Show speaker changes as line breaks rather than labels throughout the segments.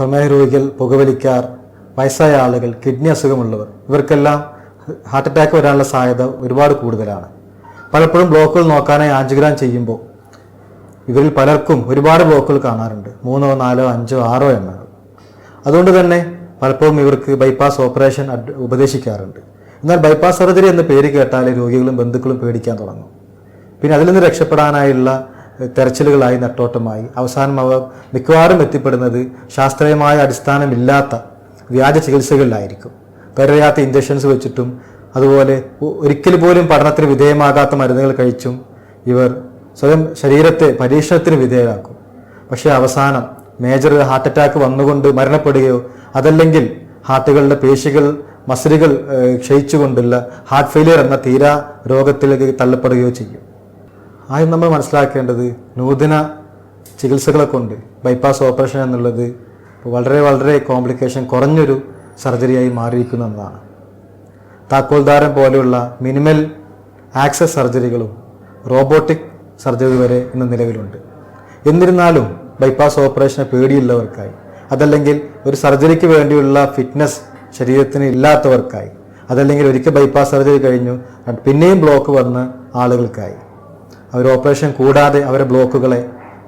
പ്രമേഹ രോഗികൾ പുകവലിക്കാർ വയസ്സായ ആളുകൾ കിഡ്നി അസുഖമുള്ളവർ ഇവർക്കെല്ലാം ഹാർട്ട് അറ്റാക്ക് വരാനുള്ള സാധ്യത ഒരുപാട് കൂടുതലാണ്. പലപ്പോഴും ബ്ലോക്കുകൾ നോക്കാനായി ആഞ്ചുഗ്രാം ചെയ്യുമ്പോൾ ഇവരിൽ പലർക്കും ഒരുപാട് ബ്ലോക്കുകൾ കാണാറുണ്ട്. മൂന്നോ നാലോ അഞ്ചോ ആറോ എണ്ണങ്ങൾ. അതുകൊണ്ട് തന്നെ പലപ്പോഴും ഇവർക്ക് ബൈപ്പാസ് ഓപ്പറേഷൻ ഉപദേശിക്കാറുണ്ട്. എന്നാൽ ബൈപ്പാസ് സർജറി എന്ന പേര് കേട്ടാൽ രോഗികളും ബന്ധുക്കളും പേടിക്കാൻ തുടങ്ങും. പിന്നെ അതിൽ നിന്ന് രക്ഷപ്പെടാനായുള്ള തെരച്ചിലുകളായി നെട്ടോട്ടമായി. അവസാനം അവ മിക്കവാറും എത്തിപ്പെടുന്നത് ശാസ്ത്രീയമായ അടിസ്ഥാനമില്ലാത്ത വ്യാജ ചികിത്സകളിലായിരിക്കും. പെരയാത്ത ഇഞ്ചക്ഷൻസ് വെച്ചിട്ടും അതുപോലെ ഒരിക്കൽ പോലും പഠനത്തിന് വിധേയമാകാത്ത മരുന്നുകൾ കഴിച്ചും ഇവർ സ്വയം ശരീരത്തെ പരീക്ഷണത്തിന് വിധേയമാക്കും പക്ഷേ അവസാനം മേജർ ഹാർട്ട് അറ്റാക്ക് വന്നുകൊണ്ട് മരണപ്പെടുകയോ അതല്ലെങ്കിൽ ഹാർട്ടുകളുടെ പേശികൾ മസിലുകൾ ക്ഷയിച്ചുകൊണ്ടുള്ള ഹാർട്ട് ഫെയിലിയർ എന്ന തീരാ രോഗത്തിലേക്ക് തള്ളപ്പെടുകയോ ചെയ്യും. ആദ്യം നമ്മൾ മനസ്സിലാക്കേണ്ടത് നൂതന ചികിത്സകളെ കൊണ്ട് ബൈപ്പാസ് ഓപ്പറേഷൻ എന്നുള്ളത് വളരെ വളരെ കോംപ്ലിക്കേഷൻ കുറഞ്ഞൊരു സർജറിയായി മാറിയിരിക്കുന്നു എന്നതാണ്. താക്കോൽദാരം പോലെയുള്ള മിനിമൽ ആക്സസ് സർജറികളും റോബോട്ടിക് സർജറി വരെ ഇന്ന് നിലവിലുണ്ട്. എന്നിരുന്നാലും ബൈപ്പാസ് ഓപ്പറേഷനെ പേടിയുള്ളവർക്കായി അതല്ലെങ്കിൽ ഒരു സർജറിക്ക് വേണ്ടിയുള്ള ഫിറ്റ്നസ് ശരീരത്തിന് ഇല്ലാത്തവർക്കായി അതല്ലെങ്കിൽ ഒരിക്കൽ ബൈപ്പാസ് സർജറി കഴിഞ്ഞു പിന്നെയും ബ്ലോക്ക് വന്ന ആളുകൾക്കായി. അവർ ഓപ്പറേഷൻ കൂടാതെ അവരെ ബ്ലോക്കുകളെ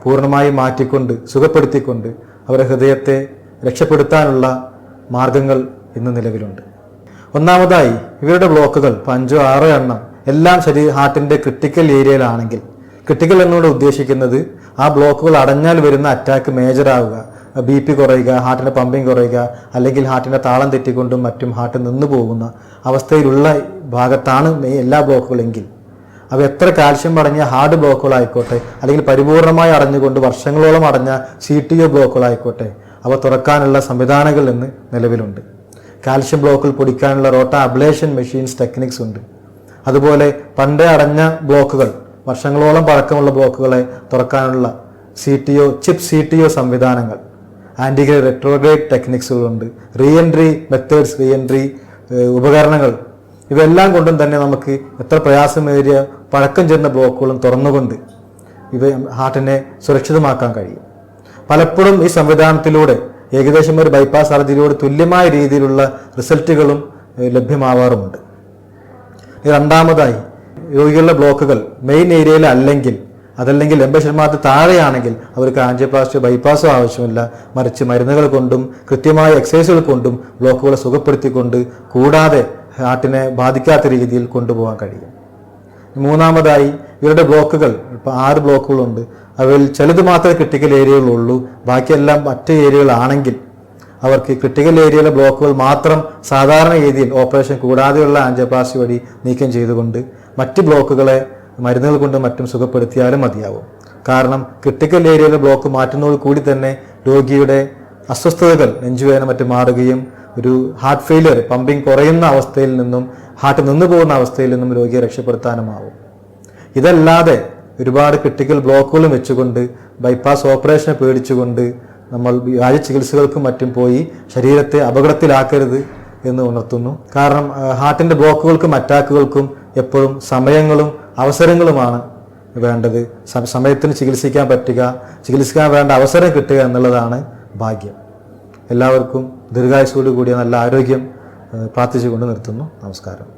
പൂർണമായി മാറ്റിക്കൊണ്ട് സുഖപ്പെടുത്തിക്കൊണ്ട് അവരുടെ ഹൃദയത്തെ രക്ഷപ്പെടുത്താനുള്ള മാർഗങ്ങൾ ഇന്ന് നിലവിലുണ്ട്. ഒന്നാമതായി ഇവരുടെ ബ്ലോക്കുകൾ അഞ്ചോ ആറോ എണ്ണം എല്ലാം ശരീര ഹാർട്ടിന്റെ ക്രിട്ടിക്കൽ ഏരിയയിലാണെങ്കിൽ. ക്രിട്ടിക്കൽ എന്നോട് ഉദ്ദേശിക്കുന്നത് ആ ബ്ലോക്കുകൾ അടഞ്ഞാൽ വരുന്ന അറ്റാക്ക് മേജർ ആവുക ബി പി കുറയുക ഹാർട്ടിന്റെ പമ്പിങ് കുറയുക അല്ലെങ്കിൽ ഹാർട്ടിന്റെ താളം തെറ്റിക്കൊണ്ടും മറ്റും ഹാർട്ട് നിന്നു പോകുന്ന അവസ്ഥയിലുള്ള ഭാഗത്താണ് എല്ലാ ബ്ലോക്കുകളെങ്കിൽ. അവ എത്ര കാൽഷ്യം അടങ്ങിയ ഹാർഡ് ബ്ലോക്കുകളായിക്കോട്ടെ അല്ലെങ്കിൽ പരിപൂർണമായി അടഞ്ഞുകൊണ്ട് വർഷങ്ങളോളം അടഞ്ഞ സി ടി ഒ ബ്ലോക്കുകളായിക്കോട്ടെ അവ തുറക്കാനുള്ള സംവിധാനങ്ങൾ ഇന്ന് നിലവിലുണ്ട്. കാൽഷ്യം ബ്ലോക്കിൽ പൊടിക്കാനുള്ള റോട്ട അബ്ലേഷൻ മെഷീൻസ് ടെക്നിക്സ് ഉണ്ട്. അതുപോലെ പണ്ടേ അടഞ്ഞ ബ്ലോക്കുകൾ വർഷങ്ങളോളം പഴക്കമുള്ള ബ്ലോക്കുകളെ തുറക്കാനുള്ള C T O chip C T O സംവിധാനങ്ങൾ antegrade retrograde ടെക്നിക്സുകളുണ്ട് re entry methods re entry ഉപകരണങ്ങൾ ഇവയെല്ലാം കൊണ്ടും തന്നെ നമുക്ക് എത്ര പ്രയാസമേറിയ പഴക്കം ചെന്ന ബ്ലോക്കുകളും തുറന്നുകൊണ്ട് ഇവ ഹാർട്ടിനെ സുരക്ഷിതമാക്കാൻ കഴിയും. പലപ്പോഴും ഈ സംവിധാനത്തിലൂടെ ഏകദേശം ഒരു ബൈപ്പാസ് സർജറിയോട് തുല്യമായ രീതിയിലുള്ള റിസൾട്ടുകളും ലഭ്യമാവാറുമുണ്ട്. രണ്ടാമതായി രോഗികളുടെ ബ്ലോക്കുകൾ മെയിൻ ഏരിയയിൽ അല്ലെങ്കിൽ അതല്ലെങ്കിൽ എൺപത് ശതമാനത്തിൽ താഴെയാണെങ്കിൽ അവർക്ക് ആൻജിയോപ്ലാസ്റ്റിയോ ബൈപ്പാസോ ആവശ്യമില്ല. മറിച്ച് മരുന്നുകൾ കൊണ്ടും കൃത്യമായ എക്സസൈസുകൾ കൊണ്ടും ബ്ലോക്കുകളെ സുഖപ്പെടുത്തിക്കൊണ്ട് കൂടാതെ ഹാർട്ടിനെ ബാധിക്കാത്ത രീതിയിൽ കൊണ്ടുപോകാൻ കഴിയും. മൂന്നാമതായി ഇവരുടെ ബ്ലോക്കുകൾ ഇപ്പോൾ ആറ് ബ്ലോക്കുകളുണ്ട്. അവയിൽ ചിലത് മാത്രമേ ക്രിട്ടിക്കൽ ഏരിയകളുള്ളൂ ബാക്കിയെല്ലാം മറ്റ് ഏരിയകളാണെങ്കിൽ അവർക്ക് ക്രിട്ടിക്കൽ ഏരിയയിലെ ബ്ലോക്കുകൾ മാത്രം സാധാരണ രീതിയിൽ ഓപ്പറേഷൻ കൂടാതെയുള്ള ആൻജിയോപ്ലാസ്റ്റി വഴി നീക്കം ചെയ്തുകൊണ്ട് മറ്റ് ബ്ലോക്കുകളെ മരുന്നുകൾ കൊണ്ട് മറ്റും സുഖപ്പെടുത്തിയാലും മതിയാവും. കാരണം ക്രിട്ടിക്കൽ ഏരിയയിലെ ബ്ലോക്ക് മാറ്റുന്നതോട് കൂടി തന്നെ രോഗിയുടെ അസ്വസ്ഥതകൾ നെഞ്ചുവേദന മറ്റും മാറുകയും ഒരു ഹാർട്ട് ഫെയിലിയർ പമ്പിങ് കുറയുന്ന അവസ്ഥയിൽ നിന്നും ഹാർട്ട് നിന്നു പോകുന്ന അവസ്ഥയിൽ നിന്നും രോഗിയെ രക്ഷപ്പെടുത്താനുമാവും. ഇതല്ലാതെ ഒരുപാട് ക്രിട്ടിക്കൽ ബ്ലോക്കുകളും വെച്ചുകൊണ്ട് ബൈപ്പാസ് ഓപ്പറേഷനെ പേടിച്ചുകൊണ്ട് നമ്മൾ വ്യാജ ചികിത്സകൾക്കും മറ്റും പോയി ശരീരത്തെ അപകടത്തിലാക്കരുത് എന്ന് ഉണർത്തുന്നു. കാരണം ഹാർട്ടിന്റെ ബ്ലോക്കുകൾക്കും അറ്റാക്കുകൾക്കും എപ്പോഴും സമയങ്ങളും അവസരങ്ങളുമാണ് വേണ്ടത്. സമയത്തിന് ചികിത്സിക്കാൻ പറ്റുക ചികിത്സിക്കാൻ വേണ്ട അവസരം കിട്ടുക എന്നുള്ളതാണ് ഭാഗ്യം. എല്ലാവർക്കും ദീർഘായുസോടു കൂടിയ നല്ല ആരോഗ്യം പ്രാർത്ഥിച്ചുകൊണ്ട് നിർത്തുന്നു. നമസ്കാരം.